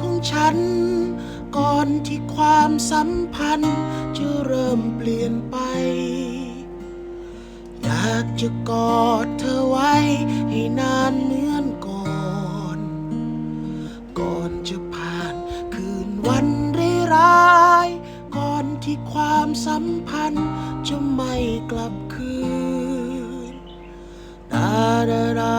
ของฉัน ก่อนที่ความสัมพันธ์ จะเริ่มเปลี่ยนไป อยากจะกอดเธอไว้ ให้นานเหมือนก่อน ก่อนจะผ่านคืนวันร้ายก่อนที่ความสัมพันธ์ จะไม่กลับคืนดาดาดา